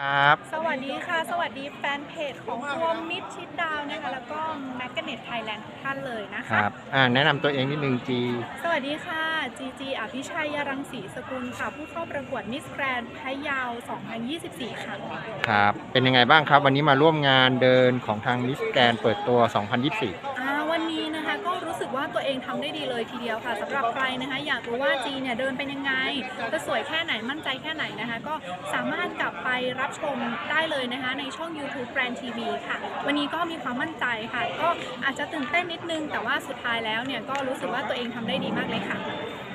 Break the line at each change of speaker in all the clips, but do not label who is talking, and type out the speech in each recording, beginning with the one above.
ครับ
สวัสดีค่ะ สวัสดีแฟนเพจของรวมมิตรชิดดาวนะคะแล้วก็แมกเนตไทยแลนด์ทุกท่านเลยนะ
ค
คะ
รับอ่าแนะนำตัวเองนิดนึงจี
สวัสดีค่ะ จีจีอภิชัยยรังสีสกุลค่ะ ผู้เข้าประกวดมิสแกรนด์พะเยา2024 ค่ะ
ครับ เป็นยังไงบ้างครับ วันนี้มาร่วมงานเดินของทางมิสแกนเปิดตัว 2024
องทำได้ดีเลยทีเดียวค่ะสำหรับใครนะคะ อยากรู้ว่าจีเนี่ยเดินเป็นยังไงจะสวยแค่ไหนมั่นใจแค่ไหนนะคะ ก็สามารถกลับไปรับชมได้เลยนะคะ ในช่อง YouTube Brand TV ค่ะ วันนี้ก็มีความมั่นใจค่ะ ก็อาจจะตื่นเต้นนิดนึง แต่ว่าสุดท้ายแล้วเนี่ยก็รู้สึกว่าตัวเองทำได้ดีมากเลยค่ะ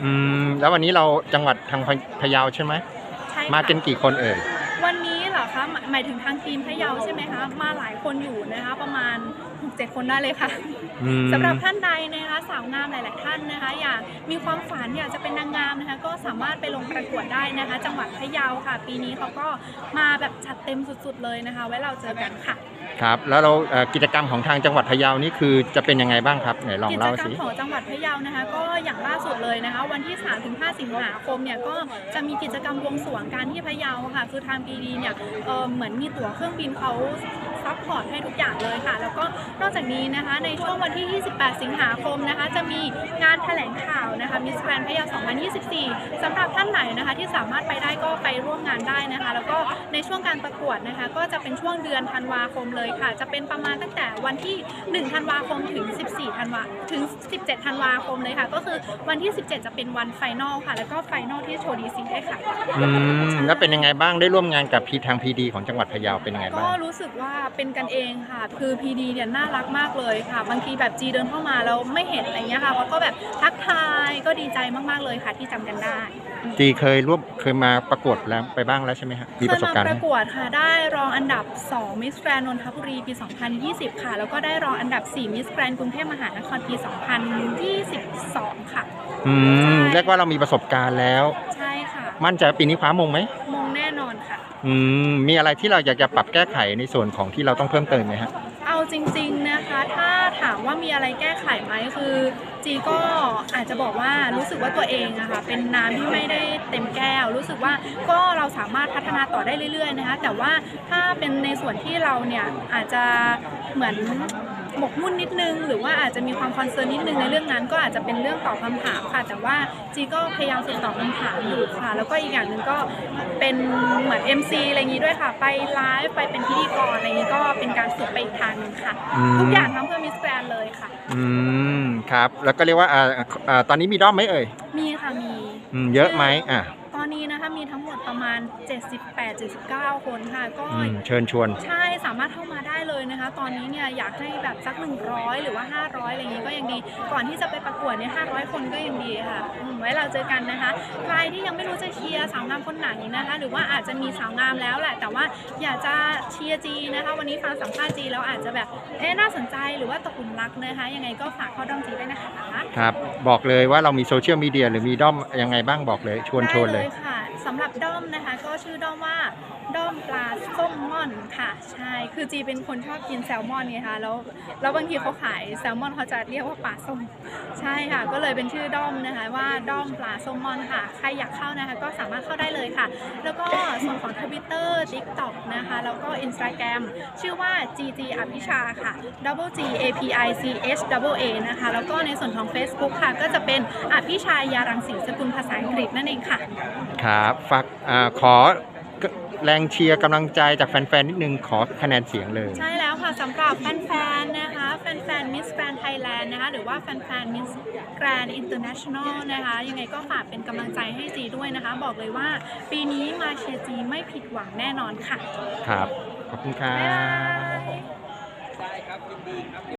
อืมแล้ววันนี้เราจังหวัดทางพะพะเยาใช่ไหม
ใช่ค่ะ
มากันกี่คนเอ่ย
วันนี้เหรอคะหมายหมายถึงทางทีมพะเยาใช่ไหมคะมาหลายคนอยู่นะคะประมาณ 6-7 คนได้เลยค่ะ
อืม
สำหรับท่านใดนะคะสาวงามหลาย ๆ ท่านนะคะ อยากมีความฝันอยากจะเป็นนางงามนะคะ ก็สามารถไปลงประกวดได้นะคะ จังหวัดพะเยาค่ะ ปีนี้เขาก็มาแบบจัดเต็มสุด ๆ เลยนะคะ ไว้เราเจอกันค่ะ
ครับแล้วเราเอ่อกิจกรรมของทางจังหวัดพะเยานี่คือจะเป็นยังไงบ้างครับไหนลอง
กิจ
เล่าก
รร
สิ
มของจังหวัดพะเยานะคะ ก็อย่างล่าสุดเลยนะคะ วันที่ 3-5 สิงหาคมเนี่ยก็จะมีกิจกรรมบวงสรวงการที่พะเยาค่ะ คือทางปีดีเนี่ยเอ่อเหมือนมีตั๋วเครื่องบินเขา ซัพพอร์ตให้ทุกอย่างเลยค่ะ แล้วก็นอกจากนี้นะคะในช่วงวันที่ 28 สิงหาคมนะคะ จะมีงานแถลงข่าวนะคะมิสแกรนพยา2024สำหรับท่านไหนนะคะที่สามารถไปได้ก็ไปร่วมงานได้นะคะ แล้วก็ ในช่วงการประกวดนะคะ ก็จะเป็นช่วงเดือนธันวาคมเลยค่ะ จะเป็นประมาณตั้งแต่วันที่ 1 ธันวาคมถึง 14 ธันวาถึง 17 ธันวาคมเลยค่ะ ก็คือวันที่ 17 จะเป็นวันไฟนอลค่ะ แล้วก็ไฟนอลที่โชว์ดีซีได้ค่ะ
อืมแล้วเป็นยังไงบ้างได้ร่วมงานกับพีทางพีดีของจังหวัดพะเยาเป็นยังไง
ก็
บ้าง
รู้สึกว่าเป็นกันเองค่ะ คือพีดีเนี่ยน่ารักมากเลยค่ะ บางทีแบบจีเดินเข้ามาแล้วไม่เห็นอะไรเงี้ยค่ะเขาก็แบบทักทายก็ ดีใจมาก ๆ เลยค่ะที่จำกันได้
จีเคยร่วมเคยมาประกวดแล้วไปบ้างแล้วใช่ไหมฮะมีประสบการณ์
เค
ไห
ย
ม
มาประกวดค่ะ ได้รองอันดับ2 Miss Grand นนทบุรีปี 2020 ค่ะ แล้วก็ได้รองอันดับ4 Miss Grand กรุงเทพมหานครปี 2022 ค่ะ
อืม
ใช่
เรียกว่าเรามีประสบการณ์แล้ว
ใช่ค่ะ
มั่นใจว่าปีนี้คว้ามงไหม
มงแน่นอนค่ะ
อืมมีอะไรที่เราอยากจะปรับแก้ไขในส่วนของที่เราต้องเพิ่มเติมไหมฮะ
เอา จริงๆนะคะ ถ้าถามว่ามีอะไรแก้ไขไหมคือจีก็อาจจะบอกว่ารู้สึกว่าตัวเองอะค่ะเป็นน้ำที่ไม่ได้เต็มแก้ว รู้สึกว่าก็เราสามารถพัฒนาต่อได้เรื่อยๆนะคะแต่ว่าถ้าเป็นในส่วนที่เราเนี่ยอาจจะเหมือน หมกมุ่นนิดนึง หรือว่าอาจจะมีความคอนเซิร์นนิดนึงในเรื่องนั้น ก็อาจจะเป็นเรื่องตอบคำถามค่ะ แต่ว่าจีก็พยายามฝึกตอบคำถามอยู่ค่ะ แล้วก็อีกอย่างหนึ่งก็เป็นเหมือน MC อะไรอย่างนี้ด้วยค่ะ ไปไลฟ์ไปเป็นพิธีกรอะไรอย่างนี้ก็เป็นการฝึกไปอีกทางหนึงค่ะ
อืม
ทุกอย่างทำเพื่อมิสแกรนเลยค่ะ
อืมครับ แล้วก็เรียกว่าอ่าอ่าตอนนี้มีด้อมไหมเอ่ย
มีค่ะมี
อืมเยอะไหมอะ
ตอนนี้นะคะมีทั้งห มดประมาณ 78-79 คนค่ะ ก็
อืมเชิญชวน
ใช่สามารถเข้ามาได้เลยนะคะ ตอนนี้เนี่ยอยากให้แบบสัก 100 หรือว่า 500 อะไรอย่างนี้ก็ยังดี ก่อนที่จะไปประกวดเนี่ย500 คนก็ยังดีค่ะอืมไว้เราเจอกันนะคะ ใครที่ยังไม่รู้จะเชียร์สาวงามคนไหนนะคะ หรือว่าอาจจะมีสาวงามแล้วแหละ แต่ว่าอยากจะเชียร์จีนะคะ วันนี้ฟังสัมภาษณ์จีแล้วอาจจะแบบเอ๊ะน่าสนใจหรือว่าตกหลุมรักนะคะ ยังไงก็ฝากเข้าด้อมจีด้วยนะคะ
ครับ บอกเลยว่าเรามีโซเชียลมีเดียหรือมีด้อมยังไงบ้างบอกเลย ชวนชวนเลย
ได้ค่ะ สำหรับด้อมนะคะ ก็ชื่อด้อมว่าด้อมปลาส้มม่อนค่ะ ใช่คือจีเป็นคนชอบกินแซลมอนไงคะแล้วแล้วบางทีเขาขายแซลมอนเขาจะเรียกว่าปลาส้มใช่ค่ะ ก็เลยเป็นชื่อด้อมนะคะว่าด้อมปลาส้มม่อนค่ะ ใครอยากเข้านะคะ ก็สามารถเข้าได้เลยค่ะ แล้วก็ส่วนของทวิตเตอร์ทิกตอกนะคะแล้วก็ Instagram ชื่อว่า gg อภิชาค่ะ double g a p i c h double a นะคะแล้วก็ในส่วนของ Facebook ค่ะ ก็จะเป็นอภิชายารังสีสกุลภาษาอังกฤษนั่นเองค่ะ
ครับฝากอ่าขอแรงเชียร์กำลังใจจากแฟนๆนิดนึงขอคะแนนเสียงเลย
ใช่แล้วค่ะสำหรับแฟนๆนะคะแฟนๆ Miss Grand Thailand นะคะหรือว่าแฟนๆ Miss Grand International นะคะยังไงก็ฝากเป็นกำลังใจให้จีด้วยนะคะ บอกเลยว่าปีนี้มาเชียร์จีไม่ผิดหวังแน่นอนค่ะ
ครับ ขอบคุณครั
บ๊ายบา
บ
ย